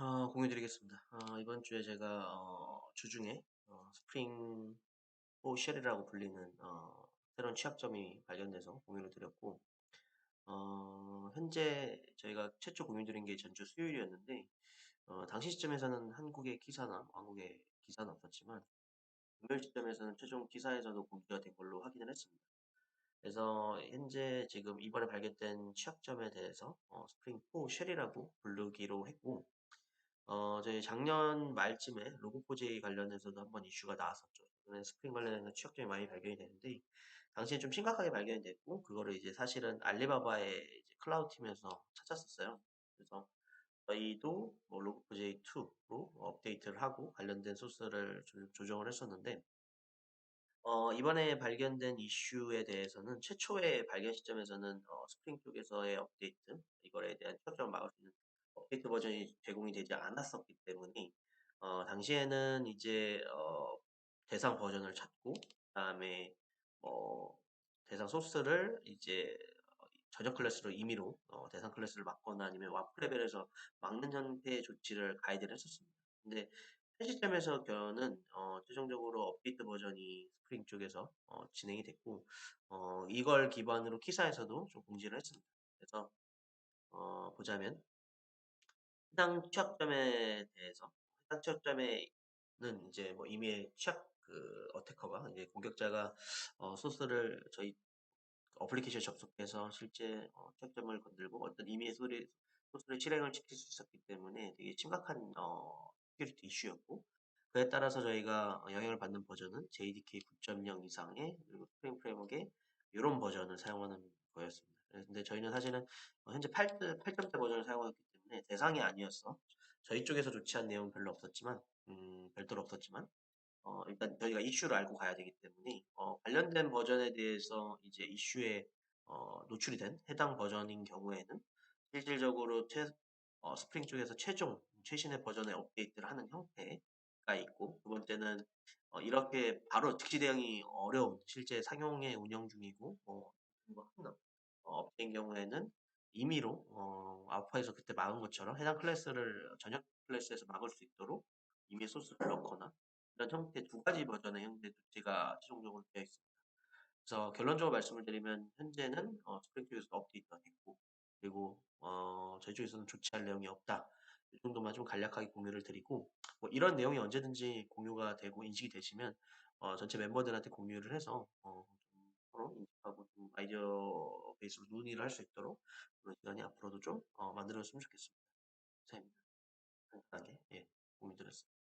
어, 공유 드리겠습니다. 어, 이번 주에 제가 어, 주중에 어, 스프링 오 쉘이라고 불리는 어, 새로운 취약점이 발견돼서 공유를 드렸고 어, 현재 저희가 최초 공유 드린 게 전주 수요일이었는데 어, 당시 시점에서는 한국의 기사나 한국의 기사는 없었지만 금요일 시점에서는 최종 기사에서도 공개가 된 걸로 확인을 했습니다. 그래서 현재 지금 이번에 발견된 취약점에 대해서 어, 스프링 4 쉘이라고 부르기로 했고 어, 저희 작년 말쯤에 로고포지 관련해서도 한번 이슈가 나왔었죠. 스프링 관련해서 취약점이 많이 발견이 되는데, 당시에 좀 심각하게 발견이 됐고, 그거를 이제 사실은 알리바바의 클라우드 팀에서 찾았었어요. 그래서 저희도 뭐 로고포지 2로 업데이트를 하고 관련된 소스를 조정을 했었는데, 어, 이번에 발견된 이슈에 대해서는 최초의 발견 시점에서는 어, 스프링 쪽에서의 업데이트, 이거에 대한 취약점을 막을 수 있는 업데이트 버전이 제공이 되지 않았었기 때문에 어, 당시에는 이제 어, 대상 버전을 찾고 그다음에 뭐 대상 소스를 이제 전역 클래스로 임의로 어, 대상 클래스를 막거나 아니면 와프 레벨에서 막는 형태의 조치를 가이드를 했었습니다. 근데 현 시점에서는 어, 최종적으로 업데이트 버전이 스프링 쪽에서 어, 진행이 됐고 어, 이걸 기반으로 키사에서도 좀 공지를 했습니다. 그래서 어, 보자면 해당 취약점에 대해서 해당 취약점에는 이제 뭐 이미 취약 그 어태커가 이제 공격자가 어, 소스를 저희 어플리케이션 접속해서 실제 어, 취약점을 건들고 어떤 임의의 소리 소스를 실행을 시킬 수 있었기 때문에 되게 심각한 어, 시큐리티 이슈였고 그에 따라서 저희가 영향을 받는 버전은 JDK 9.0 이상의 그리고 스프링 프레임워크의 이런 버전을 사용하는 거였습니다. 근데 저희는 사실은 현재 8, 8점대 버전을 사용하고 있기 때문에 대상이 아니었어. 저희 쪽에서 조치한 내용은 별로 없었지만, 음, 별도로 없었지만, 어, 일단 저희가 이슈를 알고 가야 되기 때문에, 어, 관련된 버전에 대해서 이제 이슈에 어, 노출이 된 해당 버전인 경우에는 실질적으로 최, 어, 스프링 쪽에서 최종 최신의 버전의 업데이트를 하는 형태가 있고 두 번째는 어, 이렇게 바로 즉시 대응이 어려운 실제 상용에 운영 중이고 뭐, 뭐 어, 업체인 경우에는 임의로 어, 아파에서 그때 막은 것처럼 해당 클래스를 전역 클래스에서 막을 수 있도록 임의 소스를 넣거나 이런 형태 두 가지 버전의 형태 조치가 최종적으로 되어 있습니다. 그래서 결론적으로 말씀을 드리면 현재는 어, 스프링 쪽에서 업데이트가 됐고 그리고 어, 저희 쪽에서는 조치할 내용이 없다. 이 정도만 좀 간략하게 공유를 드리고 뭐 이런 내용이 언제든지 공유가 되고 인식이 되시면 어, 전체 멤버들한테 공유를 해서 어, 좀 서로 인식하고 좀 아이디어 베이스로 논의를 할 수 있도록 그런 시간이 앞으로도 좀 어, 만들어졌으면 좋겠습니다. 감사합니다. 간단하게 예, 공유 드렸습니다.